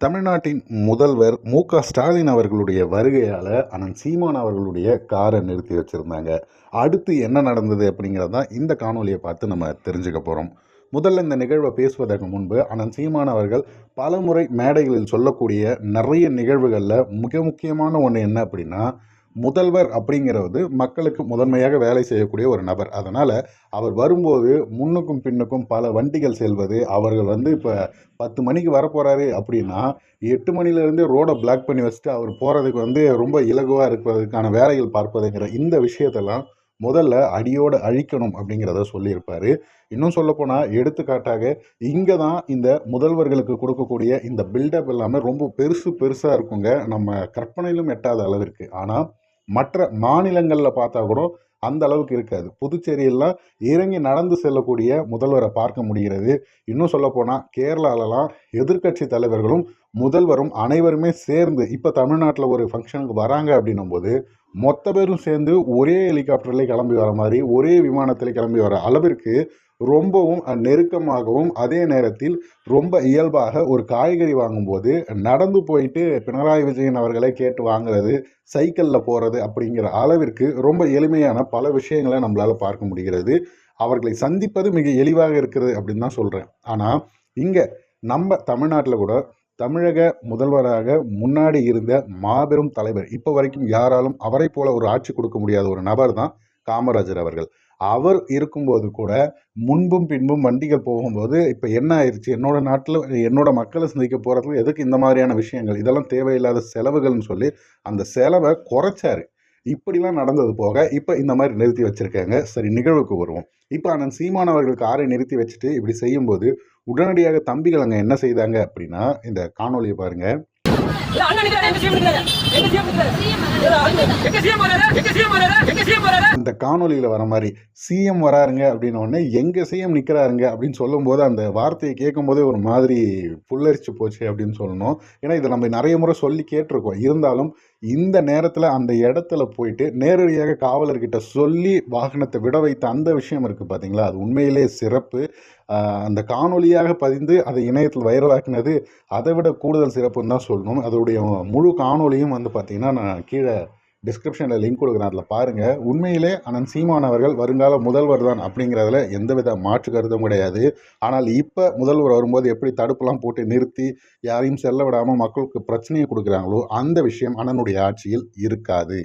தமிழ்நாட்டின் முதல்வர் மு க ஸ்டாலின் அவர்களுடைய வருகையால் அண்ணன் சீமான் அவர்களுடைய காரை நிறுத்தி வச்சுருந்தாங்க. அடுத்து என்ன நடந்தது அப்படிங்கிறது தான் இந்த காணொலியை பார்த்து நம்ம தெரிஞ்சுக்க போகிறோம் முதல்ல இந்த நிகழ்வை பேசுவதற்கு முன்பு அண்ணன் சீமான் அவர்கள் பலமுறை மேடைகளில் சொல்லக்கூடிய நிறைய நிகழ்வுகளில் மிக முக்கியமான ஒன்று என்ன அப்படின்னா முதல்வர் அப்படிங்கிறது மக்களுக்கு முதன்மையாக வேலை செய்யக்கூடிய ஒரு நபர். அதனால் அவர் வரும்போது முன்னுக்கும் பின்னுக்கும் பல வண்டிகள் செல்வது அவர்கள் வந்து இப்போ பத்து மணிக்கு வரப்போகிறாரு அப்படின்னா எட்டு மணிலேருந்து ரோடை பிளாக் பண்ணி வச்சுட்டு அவர் போகிறதுக்கு வந்து ரொம்ப இலகுவாக இருப்பதற்கான வேலைகள் பார்ப்பதுங்கிற இந்த விஷயத்தெல்லாம் முதல்ல அடியோடு அழிக்கணும் அப்படிங்கிறத சொல்லியிருப்பார். இன்னும் சொல்லப்போனால் எடுத்துக்காட்டாக இங்கே தான் இந்த முதல்வர்களுக்கு கொடுக்கக்கூடிய இந்த பில்டப் எல்லாமே ரொம்ப பெருசு பெருசாக இருக்குங்க. நம்ம கற்பனையிலும் எட்டாத அளவிற்கு. ஆனால் மற்ற மாநிலங்களில் பார்த்தா கூட அந்த அளவுக்கு இருக்காது. புதுச்சேரியெல்லாம் இறங்கி நடந்து செல்லக்கூடிய முதல்வரை பார்க்க முடிகிறது. இன்னும் சொல்லப்போனால் கேரளாலலாம் எதிர்க்கட்சி தலைவர்களும் முதல்வரும் அனைவருமே சேர்ந்து இப்போ தமிழ்நாட்டில் ஒரு ஃபங்க்ஷனுக்கு வராங்க அப்படின்னும் போது மொத்த பேரும் சேர்ந்து ஒரே ஹெலிகாப்டர்லேயே கிளம்பி வர மாதிரி ஒரே விமானத்தில் கிளம்பி வர அளவிற்கு ரொம்பவும் நெருக்கமாகவும் அதே நேரத்தில் ரொம்ப இயல்பாக ஒரு காய்கறி வாங்கும்போது நடந்து போயிட்டு பினராயி விஜயன் அவர்களை கேட்டு வாங்குறது சைக்கிளில் போகிறது அப்படிங்கிற அளவிற்கு ரொம்ப எளிமையான பல விஷயங்களை நம்மளால் பார்க்க முடிகிறது. அவர்களை சந்திப்பது மிக எளிவாக இருக்கிறது அப்படின்னு தான் சொல்கிறேன் ஆனால் இங்கே நம்ம தமிழ்நாட்டில் கூட தமிழக முதல்வராக முன்னாடி இருந்த மாபெரும் தலைவர் இப்போ வரைக்கும் யாராலும் அவரை போல ஒரு ஆட்சி கொடுக்க முடியாத ஒரு நபர் தான் காமராஜர் அவர்கள். அவர் இருக்கும்போது கூட முன்பும் பின்பும் வண்டிகள் போகும்போது இப்போ என்ன ஆயிடுச்சு என்னோட நாட்டில் என்னோட மக்களை சந்திக்க போகிறதுக்கு எதுக்கு இந்த மாதிரியான விஷயங்கள்? இதெல்லாம் தேவையில்லாத செலவுகள்னு சொல்லி அந்த செலவை குறைச்சாரு. இப்படிலாம் நடந்தது போக இப்போ இந்த மாதிரி நிறுத்தி வச்சுருக்காங்க. சரி நிகழ்வுக்கு வருவோம். இப்போ அண்ணன் சீமான் அவர்கள் காரை நிறுத்தி வச்சுட்டு இப்படி செய்யும்போது உடனடியாக தம்பிகள் அங்கே என்ன செய்தாங்க அப்படின்னா இந்த காணொலியை பாருங்கள் இல்ல, நிக்கிறாரு, எங்க சிஎம் நிக்கிறாரு? எங்க சிஎம் நிக்கிறாரு? எங்க சிஎம் வராரு? எங்க சிஎம் வராரு? எங்க சிஎம் வராரு? அந்த காணொலியில் வர மாதிரி சிஎம் வராருங்க அப்படின்னு உடனே எங்கள் சிஎம் நிற்கிறாருங்க அப்படின்னு சொல்லும்போது அந்த வார்த்தையை கேட்கும்போதே ஒரு மாதிரி புல்லரிச்சு போச்சு அப்படின்னு சொல்லணும் ஏன்னா இதை நம்ம நிறைய முறை சொல்லி கேட்டிருக்கோம் இருந்தாலும் இந்த நேரத்தில் அந்த இடத்துல போயிட்டு நேரடியாக காவலர்கிட்ட சொல்லி வாகனத்தை விட வைத்த அந்த விஷயம் இருக்குது பார்த்தீங்களா அது உண்மையிலே சிறப்பு. அந்த காணொலியாக பதிந்து அதை இணையத்தில் வைரலாக்கினது அதை விட கூடுதல் சிறப்புன்னு தான் சொல்லணும். அதோடைய முழு காணொலியும் வந்து பார்த்திங்கன்னா நான் கீழே டிஸ்கிரிப்ஷனில் லிங்க் கொடுக்குறேன். அதில் பாருங்கள் உண்மையிலே அனந்த் சீமான் அவர்கள் வருங்கால முதல்வர் தான் அப்படிங்கிறதுல எந்தவித மாற்று கருத்தும் கிடையாது. ஆனால் இப்போ முதல்வர் வரும்போது எப்படி தடுப்புலாம் போட்டு நிறுத்தி யாரையும் செல்ல விடாமல் மக்களுக்கு பிரச்சனையை கொடுக்குறாங்களோ அந்த விஷயம் அண்ணனுடைய ஆட்சியில் இருக்காது.